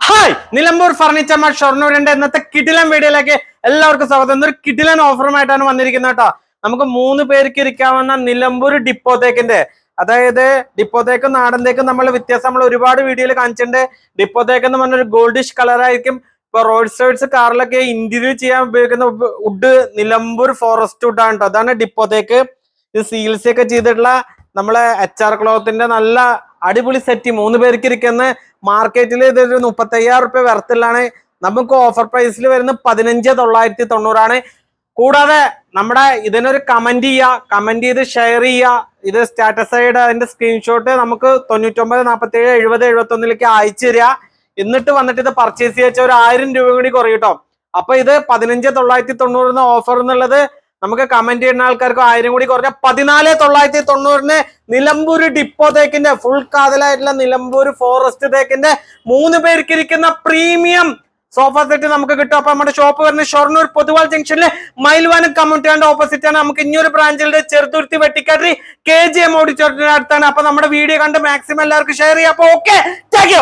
Hi Nilambur furniture mart ഷൊർണൂരിന്റെ ഇന്നത്തെ കിടിലൻ വീഡിയോയിലേക്ക് എല്ലാവർക്കും സ്വാഗതം. ഒരു കിടിലൻ ഓഫറുമായിട്ടാണ് വന്നിരിക്കുന്നത് കേട്ടോ. നമുക്ക് മൂന്ന് പേർക്ക് ഇരിക്കാവുന്ന നിലമ്പൂർ ഡിപ്പോത്തേക്കിന്റെ അതായത് ഡിപ്പോത്തേക്കും നാടന്തേക്കും നമ്മൾ വ്യത്യാസം നമ്മൾ ഒരുപാട് വീഡിയോയിൽ കാണിച്ചിട്ടുണ്ട്. ഡിപ്പോത്തേക്ക് എന്ന് പറഞ്ഞൊരു ഗോൾഡിഷ് കളർ ആയിരിക്കും. ഇപ്പൊ റോഡ് സൈഡ്സ് കാറിലൊക്കെ ഇന്റീരിയർ ചെയ്യാൻ ഉപയോഗിക്കുന്ന വുഡ് നിലമ്പൂർ ഫോറസ്റ്റ് വുഡ് ആണ് കേട്ടോ. അതാണ് ഡിപ്പോത്തേക്ക്. ഇത് സീൽസ് ഒക്കെ ചെയ്തിട്ടുള്ള നമ്മളെ എച്ച് ആർ ക്ലോത്തിന്റെ നല്ല അടിപൊളി സെറ്റ് മൂന്ന് പേർക്ക് ഇരിക്കുന്ന മാർക്കറ്റിൽ ഇതൊരു മുപ്പത്തയ്യായിരം റുപ്യ വർത്തിലാണ് നമുക്ക് ഓഫർ പ്രൈസിൽ വരുന്ന പതിനഞ്ച് തൊള്ളായിരത്തി തൊണ്ണൂറാണ്. കൂടാതെ നമ്മുടെ ഇതിനൊരു കമന്റ് ചെയ്യുക കമന്റ് ചെയ്ത് ഷെയർ ചെയ്യുക ഇത് സ്റ്റാറ്റസ് ആയിട്ട് അതിന്റെ സ്ക്രീൻഷോട്ട് നമുക്ക് തൊണ്ണൂറ്റൊമ്പത് നാൽപ്പത്തി ഏഴ് എഴുപത് എഴുപത്തി ഒന്നിലേക്ക് അയച്ചു തരിക എന്നിട്ട് വന്നിട്ട് ഇത് പർച്ചേസ് ചെയ്യാച്ച ഒരു ആയിരം രൂപ കൂടി കുറയും കേട്ടോ. അപ്പൊ ഇത് പതിനഞ്ച് തൊള്ളായിരത്തി തൊണ്ണൂറിന് ഓഫർ എന്നുള്ളത് നമുക്ക് കമന്റ് ചെയ്യുന്ന ആൾക്കാർക്ക് ആയിരം കൂടി കുറഞ്ഞ പതിനാല് തൊള്ളായിരത്തി തൊണ്ണൂറിന് നിലമ്പൂർ ഡിപ്പോ തേക്കിന്റെ ഫുൾ കാതലായിട്ടുള്ള നിലമ്പൂർ ഫോറസ്റ്റ് തേക്കിന്റെ മൂന്ന് പേർക്ക് ഇരിക്കുന്ന പ്രീമിയം സോഫ സെറ്റ് നമുക്ക് കിട്ടും. അപ്പൊ നമ്മുടെ ഷോപ്പ് വരുന്നത് ഷൊർണൂർ പൊതുവാൾ ജംഗ്ഷനിലെ മയിൽവാനം കമ്മ്യൂണിറ്റിയുടെ ഓപ്പോസിറ്റ് ആണ്. നമുക്ക് ഇനിയൊരു ബ്രാഞ്ചിലെ Cheruthuruthy Vettikkatti K G M ഓഡിറ്റോറിയത്തിന്റെ അടുത്താണ്. അപ്പൊ നമ്മുടെ വീഡിയോ കണ്ട് മാക്സിമം എല്ലാവർക്കും ഷെയർ ചെയ്യാം. അപ്പൊ ഓക്കെ താങ്ക്